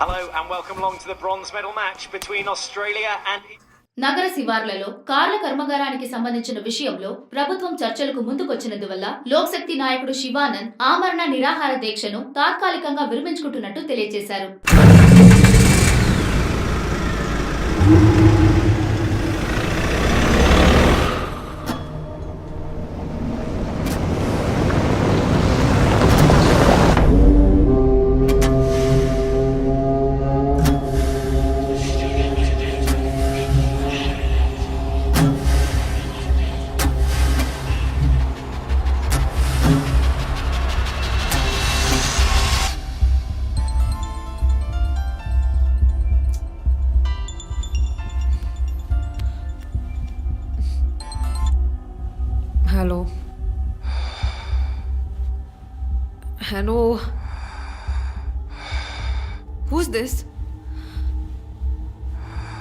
Hello and welcome along to the bronze medal match between Australia and. నగర శివార్లలో కార్ల కర్మాగారానికి సంబంధించిన విషయంలో ప్రభుత్వం చర్చలకు ముందుకొచ్చినందువల్ల లోక్శక్తి నాయకుడు శివానంద్ ఆమరణ నిరాహార దీక్షను తాత్కాలికంగా విరమించుకుంటున్నట్టు తెలియజేశారు హలో హూస్ దిస్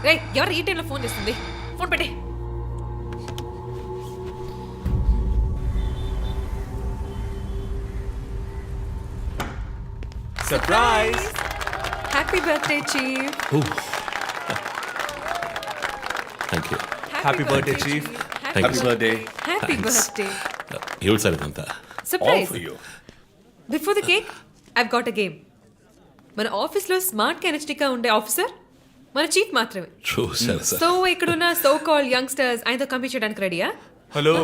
రే ఎవరు ఈ టైంలో ఫోన్ చేస్తుంది? ఫోన్ పెట్టే. Surprise happy birthday chief thank you Happy birthday, Chief. Thank you, sir. Birthday happy. Birthday ఏమిటి సార్ ఇదంతా surprise you before the cake I've got a game మన ఆఫీస్లో స్మార్ట్ కెనెస్టిక్గా ఉండే ఆఫీసర్ మన చీఫ్ మాత్రమే. చూసారు సార్ సో ఇక్కడున్న సో కాల్ యంగ్స్టర్స్ ఆయనతో కంపీట్ చేయడానికి రెడీయా హలో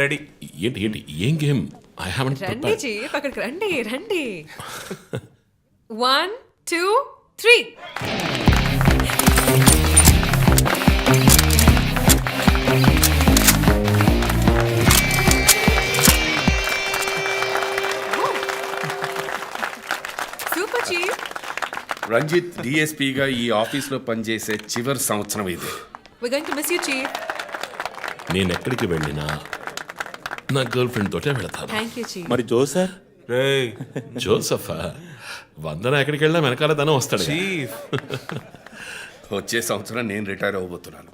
రెడీ ఏంటి ఏంటి ఏం గేమ్ ఐ హావెంట్ రండి చీఫ్ అక్కడికి రండి రండి. వన్ టూ త్రీ రంజిత్ డిఎస్పీగా ఈ ఆఫీస్లో పనిచేసే చివరి సంవత్సరం ఇది. నేను ఎక్కడికి వెళ్ళినా నా గర్ల్ ఫ్రెండ్ తోటే వెళతాను. మరి జో సార్? జోసఫ్ వందన ఎక్కడికి వెళ్ళినా వెనకాల తనే వస్తాడు వచ్చే సంవత్సరం నేను రిటైర్ అవ్వబోతున్నాను.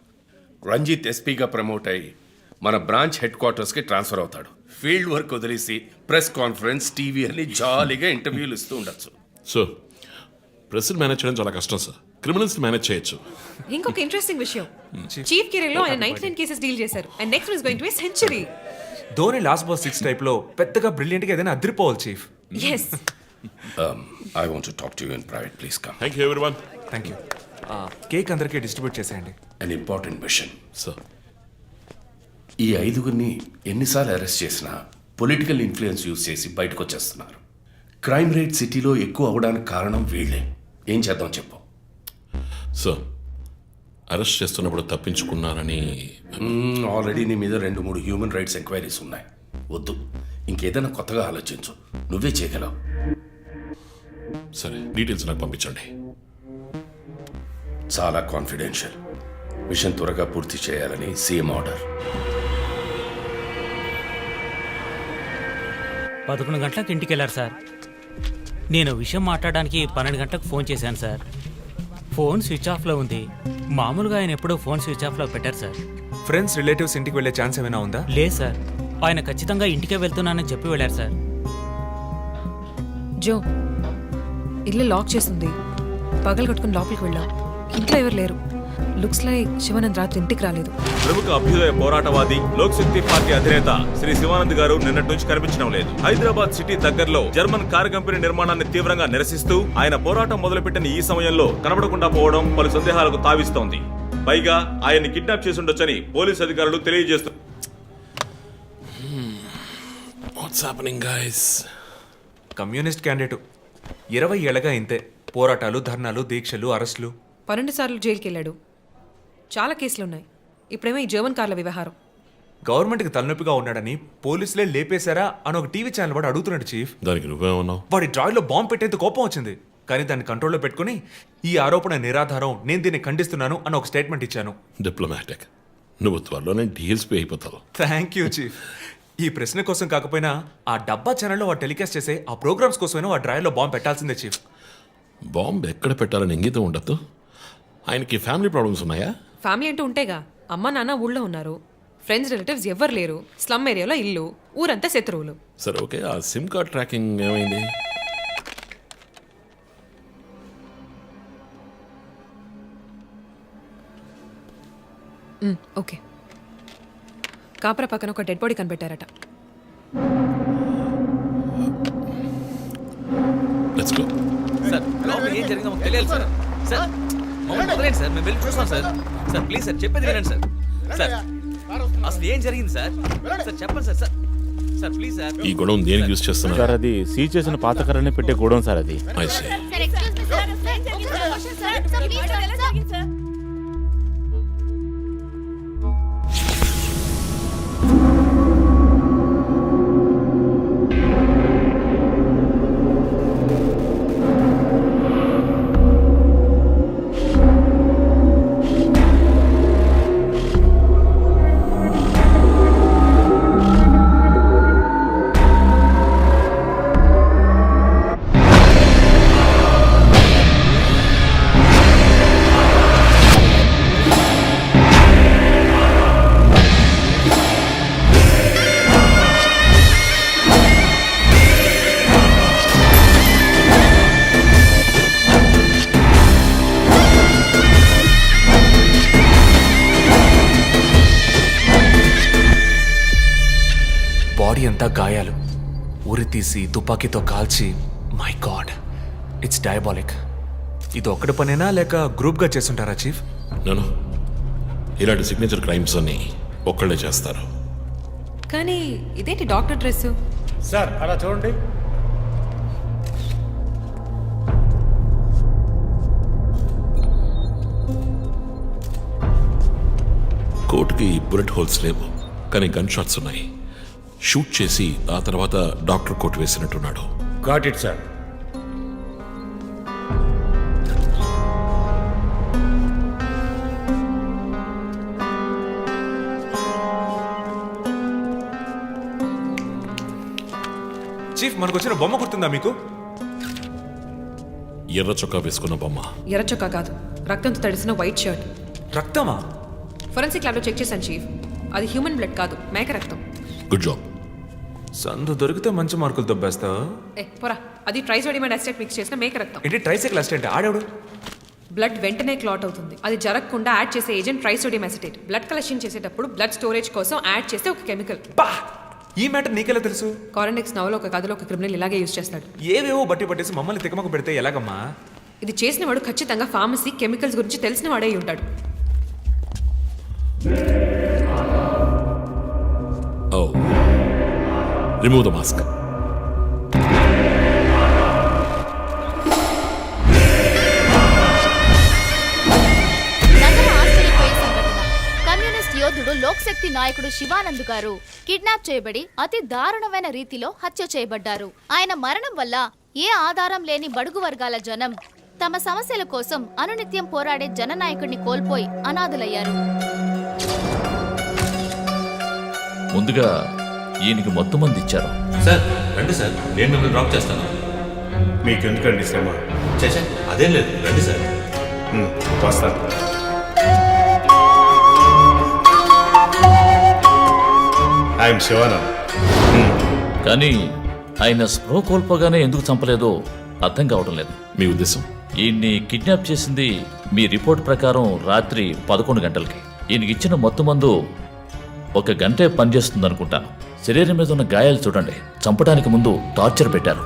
రంజిత్ ఎస్పీగా ప్రమోట్ అయ్యి మన బ్రాంచ్ హెడ్ క్వార్టర్స్కి ట్రాన్స్ఫర్ అవుతాడు. ఫీల్డ్ వర్క్ వదిలేసి ప్రెస్ కాన్ఫరెన్స్ టీవీ అని జాలీగా ఇంటర్వ్యూలు ఇస్తూ ఉండొచ్చు. సో ప్రెస్ మేనేజ్ చేయడం చాలా కష్టం సార్. క్రిమినల్స్ మేనేజ్ చేయొచ్చు. ఇంకొక ఇంట్రెస్టింగ్ విషయం. చీఫ్ కెరీర్లో ఆయన నైన్టీ నైన్ కేసెస్ డీల్ చేశారు. And next is going to century Dhoni last ball six టైప్లో పెద్దగా బ్రిలియంట్గా ఏదైనా అదిరిపోవాలి chief yes I want to talk to you in private please come thank you everyone thank you cake అందరికీ distribute చేసేయండి. An important machine sir ఈ ఐదుగురిని ఎన్నిసార్లు arrest చేసినా పొలిటికల్ ఇన్ఫ్లుయెన్స్ యూజ్ చేసి బయటకు వచ్చేస్తున్నారు క్రైమ్ రేట్ సిటీలో ఎక్కువ అవడానికి కారణం వీళ్ళే. ఏం చేద్దాం చెప్పు. సార్ అరెస్ట్ చేస్తున్నప్పుడు తప్పించుకున్నారని ఆల్రెడీ నీ మీద రెండు మూడు హ్యూమన్ రైట్స్ ఎంక్వైరీస్ ఉన్నాయి. వద్దు. ఇంకేదైనా కొత్తగా ఆలోచించు. నువ్వే చేయగలవు. సరే డీటెయిల్స్ నాకు పంపించండి. చాలా కాన్ఫిడెన్షియల్. మిషన్ త్వరగా పూర్తి చేయాలని సీఎం ఆర్డర్. పదకొండు గంటలకు ఇంటికి వెళ్ళారు సార్. నేను విషయం మాట్లాడడానికి పన్నెండు గంటలకు ఫోన్ చేశాను సార్. ఫోన్ స్విచ్ ఆఫ్లో ఉంది. మామూలుగా ఆయన ఎప్పుడూ ఫోన్ స్విచ్ ఆఫ్లో పెట్టారు సార్. ఫ్రెండ్స్ రిలేటివ్స్ ఇంటికి వెళ్ళే ఛాన్స్ ఏమైనా ఉందా? లేదు సార్. ఆయన ఖచ్చితంగా ఇంటికే వెళ్తున్నానని చెప్పి వెళ్ళారు సార్. జో ఇల్లు లాక్ చేస్తుంది. పగలు కట్టుకుని లోపలికి వెళ్ళాం. ఇంట్లో ఎవరు లేరు. లుక్స్ లైక్ శివానంద్ రాత్రి ఇంటికి రాలేదు. ప్రముఖ అభ్యుదయ పోరాటవాది లోక్ శక్తి పార్టీ అధినేత శ్రీ శివానంద్ గారు నిన్నటి నుంచి కనిపించడం లేదు. హైదరాబాద్ సిటీ దగ్గరలో జర్మన్ కారు కంపెనీ నిర్మాణాన్ని తీవ్రంగా నిరసిస్తూ ఆయన పోరాటం మొదలుపెట్టిన ఈ సమయంలో కనబడకుండా పోవడం పలు సందేహాలకు తావిస్తోంది. పైగా ఆయన్ని కిడ్నాప్ చేసి ఉండొచ్చని పోలీసు అధికారులు తెలియజేస్తూ what's happening guys communist candidate. ఇరవై ఏళ్ళగా ఇంతే. పోరాటాలు ధర్నాలు దీక్షలు అరెస్టులు. పన్నెండు సార్లు జైలుకి వెళ్ళాడు చాలా కేసులు ఉన్నాయి ఇప్పుడేమో ఈ జర్మన్ కార్ల వ్యవహారం. గవర్నమెంట్కి తలనొప్పిగా ఉన్నాడని పోలీసులే లేపేశారా అని ఒక టీవీ ఛానల్ వాడు అడుగుతున్నాడు చీఫ్. దానికి నువ్వేమన్నావు? వాడి డ్రాయిలో బాంబు పెట్టేందుకు కోపం వచ్చింది. కానీ దాన్ని కంట్రోల్లో పెట్టుకుని ఈ ఆరోపణ నిరాధారం నేను దీన్ని ఖండిస్తున్నాను అని ఒక స్టేట్మెంట్ ఇచ్చాను. డిప్లొమాటిక్ నువ్వు త్వరలోనే డిఎల్స్పీ అయిపోతావు. Thank you chief. ఈ ప్రశ్న కోసం కాకపోయినా ఆ డబ్బా ఛానల్లో వాడు టెలికాస్ట్ చేసే ఆ ప్రోగ్రామ్స్ కోసమైనా ఆ డ్రాయిలో బాంబు పెట్టాల్సిందే చీఫ్. బాంబు ఎక్కడ పెట్టాలని ఇంగితం ఉండద్దు. ఆయనకి ఫ్యామిలీ ప్రాబ్లమ్స్ ఉన్నాయా? ఫ్యామిలీ అంటూ ఉంటేగా అమ్మ నాన్న ఊళ్ళో ఉన్నారు. ఫ్రెండ్స్ రిలేటివ్స్ ఎవ్వరు లేరు. స్లమ్ ఏరియాలో ఇల్లు ఊరంతా శత్రువులు. సరే ఓకే. ఆ సిమ్ కార్డ్ ట్రాకింగ్ ఏమైంది? ఓకే. కాపర పక్కన ఒక డెడ్ బాడీ కనిపెట్టారట. సార్ ఏం జరిగిందో మాకు తెలియాలి సార్. సార్ మమ్మల్ని వదిలేండి సార్. మేము వెళ్ళి చూస్తాం సార్. సార్ ప్లీజ్ సార్ చెప్పేది వినండి సార్ సార్ అసలు ఏం జరిగింది సార్ సార్ చెప్పండి sir sir sir please sir ఈ గొడవ దేనికి యూజ్ చేస్తున్నారు సార్ అది సీజ్ చేసిన పాత కర్రని పెట్టే గోడౌన్ సార్ అది I see. బాడీ తుపాకీతో కాల్చి మై గాడ్ ఇట్స్ డయాబాలిక్ ఇది ఒక్కడి పనేనా లేక గ్రూప్గా చేస్తుంటారా చీఫ్? నేను ఇలాంటి సిగ్నేచర్ క్రైమ్స్ అన్ని ఒక్కళ్ళే చేస్తారు. కానీ ఇదేంటి డాక్టర్ డ్రెస్ సార్ అలా చూడండి. కోర్టుకి బుల్లెట్ హోల్స్ లేవు కానీ గన్ షాట్స్ ఉన్నాయి. షూట్ చేసి ఆ తర్వాత doctor coat వేసినట్టున్నాడు. Got it sir. Chief మనకు వచ్చిన బొమ్మ గుర్తుందా మీకు? ఎర్ర చొక్కా వేసుకున్న బొమ్మ. ఎర్ర చొక్కా కాదు. రక్తంతో తడిసిన వైట్ షర్ట్. రక్తమా? ఫొరెన్సిక్ ల్యాబ్లో చెక్ చేశాను చీఫ్. అది హ్యూమన్ బ్లడ్ కాదు మేక రక్తం. Good job. సందు దొరికితే మంచి మార్కులు దొబ్బేస్తావు ఏ పోరా. అది ట్రైసోడియం అసిటేట్ మిక్స్ చేసిన మేక రక్తం. ఏంటి ట్రైసైకిల్ అసిస్టెంట్ ఆడాడు బ్లడ్ వెంటనే క్లాట్ అవుతుంది. అది జరగకుండా యాడ్ చేసే agent trisodium acetate blood collection చేసేటప్పుడు బ్లడ్ స్టోరేజ్ కోసం యాడ్ చేసే ఒక కెమికల్. పా ఈ మ్యాటర్ నీకెలా తెలుసు? కారెండెక్స్ నవలో ఒక కథలో ఒక క్రిమినల్ ఇలాగే యూజ్ చేస్తాడు ఏవేవో బట్టి పట్టేసి మమ్మల్ని తికమక పెడితే ఎలాగమ్మా? ఇది చేసిన వాడు ఖచ్చితంగా ఫార్మసీ కెమికల్స్ గురించి తెలిసిన వాడే అయి ఉంటాడు. ఓ. ఆశ్చర్యపోయే సంఘటన. కమ్యూనిస్ట్ యోధుడు లోక్శక్తి నాయకుడు శివానంద్ గారు కిడ్నాప్ చేయబడి అతి దారుణమైన రీతిలో హత్య చేయబడ్డారు. ఆయన మరణం వల్ల ఏ ఆధారం లేని బడుగు వర్గాల జనం తమ సమస్యల కోసం అనునిత్యం పోరాడే జననాయకుడిని కోల్పోయి అనాథులయ్యారు. ముందుగా ఈయనకి మొత్తం మంది ఇచ్చారు. సార్ రండి సార్. నేను మిమ్మల్ని డ్రాప్ చేస్తాను. మీకు ఎందుకండి శ్రమ చేసా అదేం లేదు. రండి సార్. వస్తాను. ఐఎమ్ శివానంద్ కానీ ఆయన స్పృహ కోల్పోగానే ఎందుకు చంపలేదో అర్థం కావడం లేదు. మీ ఉద్దేశం? ఈయన్ని కిడ్నాప్ చేసింది మీ రిపోర్ట్ ప్రకారం రాత్రి పదకొండు గంటలకి. ఈయనకి ఇచ్చిన మొత్తం మందు ఒక గంటే పనిచేస్తుంది అనుకుంటాను శరీరం మీద ఉన్న గాయాలు చూడండి. చంపడానికి ముందు టార్చర్ పెట్టారు.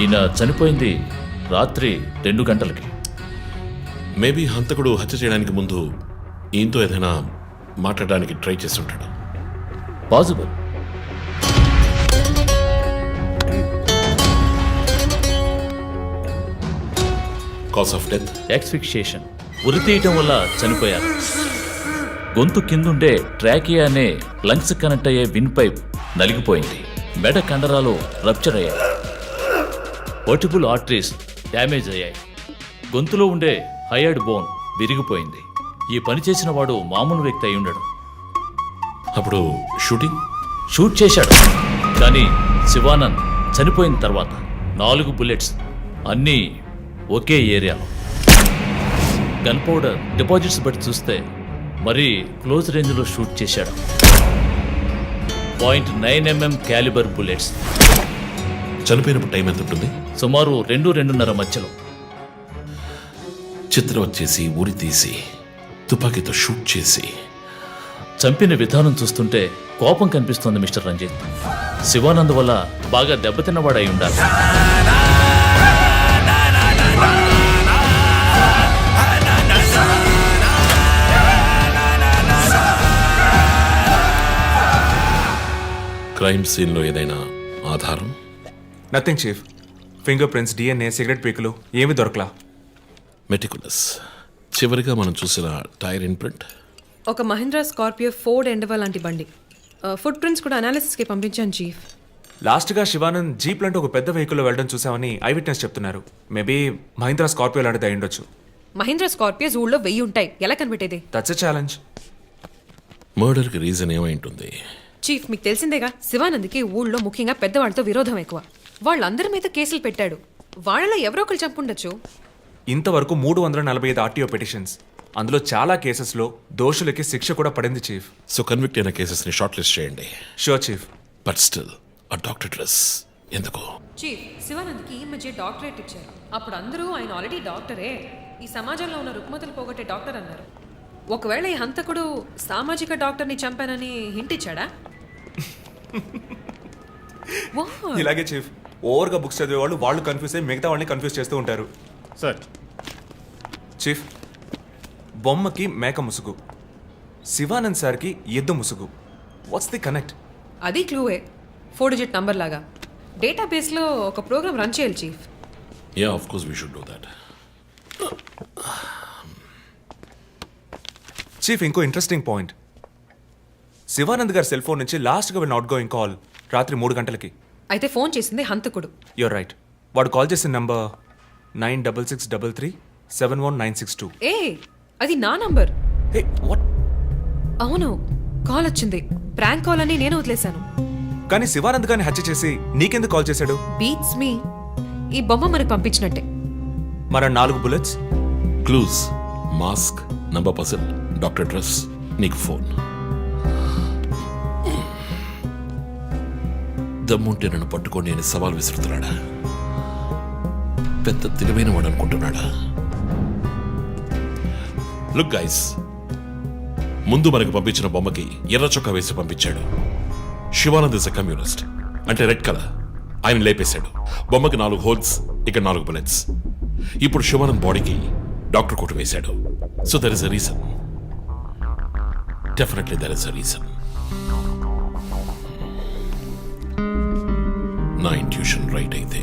ఈయన చనిపోయింది రాత్రి రెండు గంటలకి. మేబీ హంతకుడు హత్య చేయడానికి ముందు ఈయనతో ఏదైనా మాట్లాడడానికి ట్రై చేసి ఉంటాడు possible cause of death. Asphyxiation ఉరి తీయటం వల్ల చనిపోయారు. గొంతు కిందుండే ట్రాకియా అనే లంగ్స్ కనెక్ట్ అయ్యే విన్ పైప్ నలిగిపోయింది. మెడ కండరాలు రప్చర్ అయ్యాయి. వర్టిబుల్ ఆర్టరీస్ డ్యామేజ్ అయ్యాయి. గొంతులో ఉండే హయర్డ్ బోన్ విరిగిపోయింది. ఈ పని చేసిన వాడు మామూలు వ్యక్తి అయి ఉండడు. అప్పుడు షూటింగ్? షూట్ చేశాడు. కానీ శివానంద్ చనిపోయిన తర్వాత నాలుగు బుల్లెట్స్ అన్నీ ఒకే ఏరియాలో. గన్ పౌడర్ డిపాజిట్స్ బట్టి చూస్తే మరీ క్లోజ్ రేంజ్లో షూట్ చేశాడు. Point nine MM calibre bullets. చనిపోయినప్పుడు టైం ఎంత ఉంటుంది? సుమారు రెండు రెండున్నర మధ్యలో. చిత్రవత్ చేసి ఉరి తీసి తుపాకీతో షూట్ చేసి. చంపిన విధానం చూస్తుంటే కోపం కనిపిస్తోంది మిస్టర్ రంజిత్. శివానంద్ వల్ల బాగా దెబ్బతిన్నవాడై ఉండాలి. క్రైమ్ సీన్లో ఏదైనా ఆధారం? Nothing chief fingerprints DNA cigarette పీకులు ఏమి దొరకలా. మెటికులస్ చివరిగా మనం చూసిన టైర్ ఇన్ప్రింట్ ఒక మహీంద్రా స్కార్పియో ఫోర్డ్ ఎండవా లాంటి బండి. ఫుట్ ప్రింట్స్ కూడా అనాలిసిస్కి పంపించాను చీఫ్ లాస్ట్గా శివానంద్ జీప్ లాంటి ఒక పెద్ద వెహికల్లో వెళ్ళడం చూసామని ఐ విట్నెస్ చెప్తున్నారు. మేబీ మహీంద్రా స్కార్పియో లాంటిది అయి ఉండొచ్చు. మహీంద్రా స్కార్పియోస్ ఊళ్ళో వెయ్యి ఉంటాయి. ఎలా కనిపెట్టేది? దట్స్ ఎ ఛాలెంజ్ మర్డర్కి రీజన్ ఏమై ఉంటుంది? చీఫ్ మీకు తెలిసిందేగా శివానంద్కి ఊళ్ళో ముఖ్యంగా పెద్దవాళ్ళతో విరోధం ఎక్కువ. వాళ్ళందరి మీద కేసులు పెట్టాడు. వాళ్ళలో ఎవరో ఒకరు చంపుండొచ్చు. ఇంతవరకు మూడు వందల నలభై ఐదు ఆర్టీఓ పిటిషన్స్. అందులో చాలా కేసెస్లో దోషులకి శిక్ష కూడా పడింది చీఫ్. సో కన్విక్ట్ అయిన కేసెస్ని షార్ట్ లిస్ట్ చేయండి. Sure chief. బట్ స్టిల్ ఆ డాక్టర్ డ్రెస్ ఎందుకు? చీఫ్ శివానంద్కి ఈ మధ్య డాక్టరేట్ ఇచ్చారు. అప్పుడు అందరూ ఆయన ఆల్రెడీ డాక్టరే. ఈ సమాజంలో ఉన్న రుగ్మతలు పోగొట్టే డాక్టర్ అన్నారు. ఒకవేళ ఈ హంతకుడు సామాజిక డాక్టర్ని చంపానని హింట్ ఇచ్చాడా? What? ఇలాగే చీఫ్ ఓవర్గా బుక్స్ చదివే వాళ్ళు వాళ్ళు కన్ఫ్యూజ్ అయ్యి మిగతా వాళ్ళని కన్ఫ్యూజ్ చేస్తూ ఉంటారు. సార్. చీఫ్ బొమ్మకి మేక ముసుగు శివానంద్ సార్కి ఎద్దు ముసుగు. వాట్స్ ది కనెక్ట్ అది క్లూవే. ఫోర్ డిజిట్ నంబర్ లాగా. డేటాబేస్లో ఒక ప్రోగ్రామ్ రన్ చేయాలి chief. Yeah of course we should do that chief ఇంకో ఇంట్రెస్టింగ్ పాయింట్ శివానంద్ గారి సెల్ ఫోన్ నుంచి లాస్ట్గా వెళ్ళిన అవుట్ గోయింగ్ కాల్ రాత్రి మూడు గంటలకి. అయితే ఫోన్ చేసింది హంతకుడు. యూర్ రైట్ వాడు కాల్ చేసిన number nine double six double three seven one nine six two. ఏ అది నా నంబర్. హే వాట్ అవును కాల్ వచ్చింది. ప్రాంక్ కాల్ అని నేను వదిలేశాను. కానీ శివానంద్ గారిని హత్య చేసి నీకెందుకు కాల్ చేశాడు? బీట్స్ మీ ఈ బొమ్మ మనకు పంపించినట్టే. మన నాలుగు bullets clues mask number person doctor dress నీకు ఫోన్ దమ్ముంటే నన్ను పట్టుకొని నేను సవాల్ విసురుతున్నాడా? పెద్ద తెలివైన వాడు అనుకుంటున్నాడా? లుక్ గైస్ ముందు మనకు పంపించిన బొమ్మకి ఎర్ర చొక్కా వేసి పంపించాడు. శివానంద్ ఇస్ అ కమ్యూనిస్ట్ అంటే రెడ్ కలర్. ఆయన లేపేశాడు. బొమ్మకి నాలుగు హోల్స్ ఇక్కడ నాలుగు బుల్లెట్స్. ఇప్పుడు శివానంద్ బాడీకి డాక్టర్ కోట్ వేశాడు. So there is a reason definitely there is a reason నా ఇంట్యూషన్ రైట్ అయితే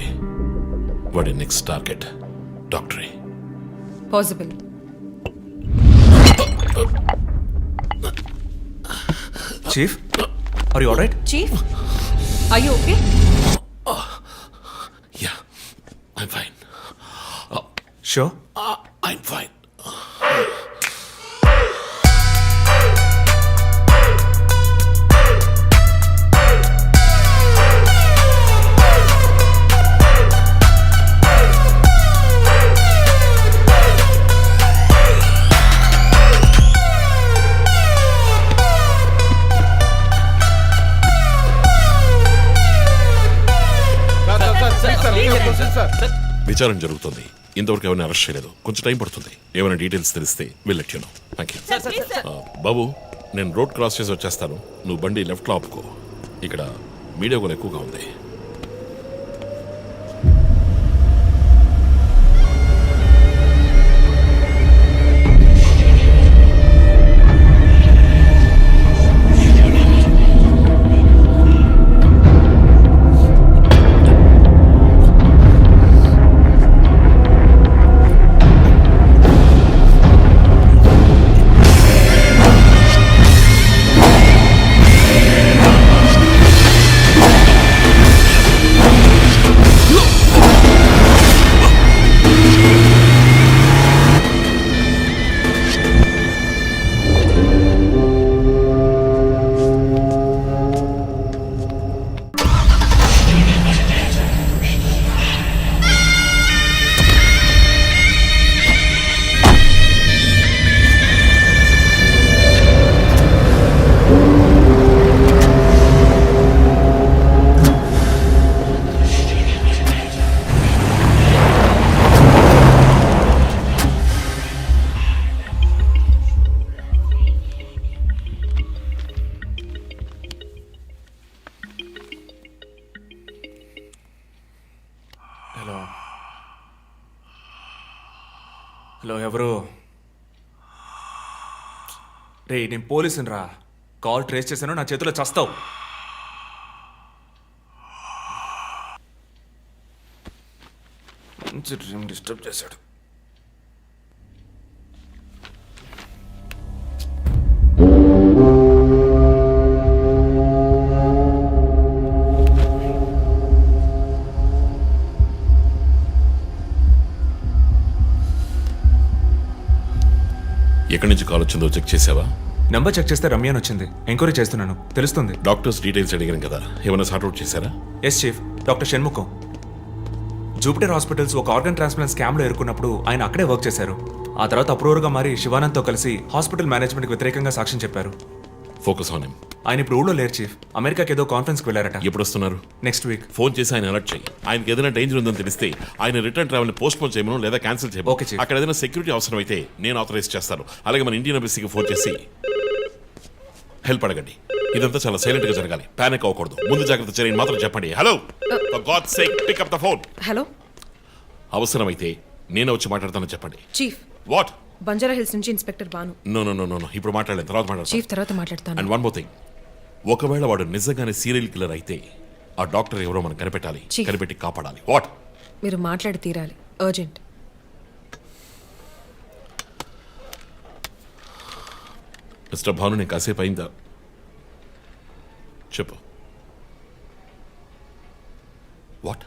వాడి నెక్స్ట్ టార్గెట్ డాక్టరే possible chief are you right chief అయ్యో okay yeah I'm fine sure విచారణ జరుగుతుంది. ఇంతవరకు ఎవరిని అరెస్ట్ చేయలేదు. కొంచెం టైం పడుతుంది. ఏమైనా డీటెయిల్స్ తెలిస్తే వెళ్ళట్ యూ థ్యాంక్ యూ బాబు నేను రోడ్ క్రాస్ చేసి వచ్చేస్తాను. నువ్వు బండి లెఫ్ట్లో ఆపుకో. ఇక్కడ మీడియా కూడా ఎక్కువగా ఉంది. రే నేను పోలీసుని రా. కాల్ ట్రేస్ చేశాను నా చేతిలో చస్తావు. మంచి డిస్టర్బ్ చేశాడు. ఎక్కడి నుంచి కాల్ వచ్చిందో చెక్ చేసావా? నెంబర్ చెక్ చేస్తే రమ్య అని వచ్చింది. ఎంక్వైరీ చేస్తున్నాను. తెలుస్తుంది. డాక్టర్స్ డీటెయిల్స్ అడిగాను కదా. ఏమైనా సార్ట్అవుట్ చేశారా? Yes chief doctor Shanmukham. Jupiter hospitals ఒక ఆర్గన్ ట్రాన్స్ప్లాంట్ స్కామ్లో ఎరుకున్నప్పుడు ఆయన అక్కడే వర్క్ చేశారు. ఆ తర్వాత అప్రూవర్గా మారి శివానంద్తో కలిసి హాస్పిటల్ మేనేజ్మెంట్కి వ్యతిరేకంగా సాక్ష్యం చెప్పారు. ఫోకస్ ఆన్ హిమ్ ఆయన ఇప్పుడు ఊళ్ళో లేరు చీఫ్. అమెరికాకి ఏదో కాన్ఫరెన్స్కి వెళ్ళారట. ఎప్పుడు వస్తున్నారు నెక్స్ట్ వీక్ ఫోన్ చేసి ఆయన అలర్ట్ చేయి ఆయనకి ఏదైనా డేంజర్ ఉందని తెలిస్తే ఆయన రిటర్న్ ట్రావెల్ పోస్ట్ పోన్ చేయమను లేదా క్యాన్సిల్ చేయమను. Okay, chief. అక్కడ ఏదైనా సెక్యూరిటీ అవసరం అయితే నేను ఆథరైజ్ చేస్తాను. అలాగే మన ఇండియన్ ఎంబసీకి ఫోన్ చేసి హెల్ప్ అడగండి. ఇదంతా చాలా సైలెంట్గా జరగాలి. పానిక్ అవ్వకూడదు. ముందు జాగ్రత్త చర్యని మాత్రం చెప్పండి. Hello God sake pick up the phone hello అవసరమైతే నేను వచ్చి మాట్లాడతానని చెప్పండి. చీఫ్ వాట్ బంజారా హిల్స్ నుంచి inspector Bhanu. No no no no ఇప్పుడు మాట్లాడలేదు తర్వాత మాట్లాడతాను. చీఫ్ తర్వాత మాట్లాడతాను. అండ్ వన్ మోర్ థింగ్ ఒకవేళ వాడు నిజంగానే సీరియల్ కిల్లర్ అయితే ఆ డాక్టర్ ఎవరో మనం కనిపెట్టాలి. కనిపెట్టి కాపాడాలి. వాట్? మీరు మాట్లాడి తీరాలి. అర్జెంట్ మిస్టర్ భాను నేను కాసేపు అయిందా? చెప్పు. వాట్?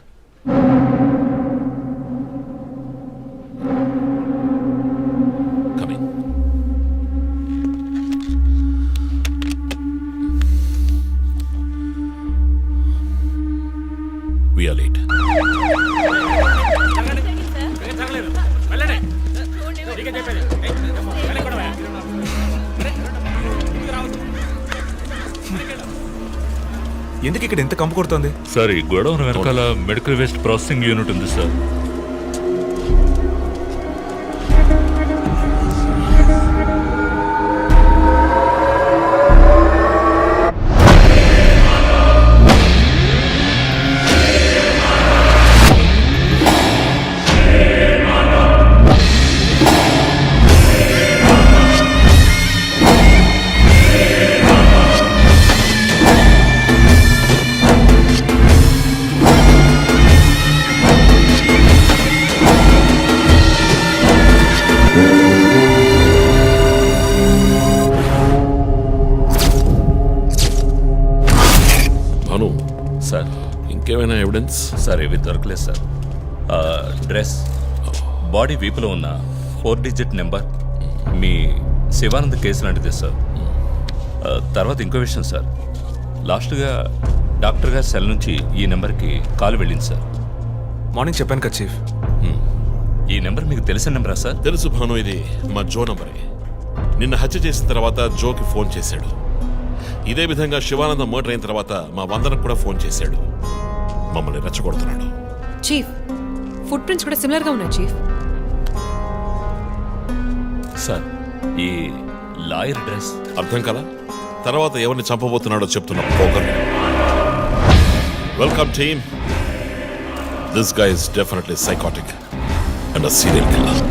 ఎందుకు ఇక్కడ ఎంత కంపు కొడుతోంది? సార్ ఈ గొడవ వెనకాల మెడికల్ వేస్ట్ ప్రాసెసింగ్ యూనిట్ ఉంది సార్. ఎవిడెన్స్ సార్ ఇవి దొరకలేదు సార్. ఆ, డ్రెస్. బాడీ వీపులో ఉన్న ఫోర్ డిజిట్ నెంబర్. మీ శివానంద్ కేసు లాంటిదే సార్. ఆ, తర్వాత ఇంకో విషయం సార్. లాస్ట్గా డాక్టర్ గారి సెల్ నుంచి ఈ నెంబర్కి కాల్ వెళ్ళింది సార్. మార్నింగ్ చెప్పాను కదా చీఫ్. ఈ నెంబర్ మీకు తెలిసిన నెంబరా సార్? తెలుసు భాను ఇది మా జో నంబరే. నిన్న హత్య చేసిన తర్వాత జోకి ఫోన్ చేశాడు. ఇదే విధంగా శివానందం మర్డర్ అయిన తర్వాత మా వందనకు కూడా ఫోన్ చేశాడు. మమ్మల్ని రెచ్చగొడుతున్నాడు. చీఫ్ ఫుట్ ప్రింట్స్ కూడా సిమిలర్గా ఉన్నాయి చీఫ్. సార్ ఈ లాయర్ డ్రెస్ అర్థం కదా? తర్వాత ఎవరిని చంపబోతున్నాడో చెప్తున్న. Poker welcome team this guy is definitely psychotic and serial killer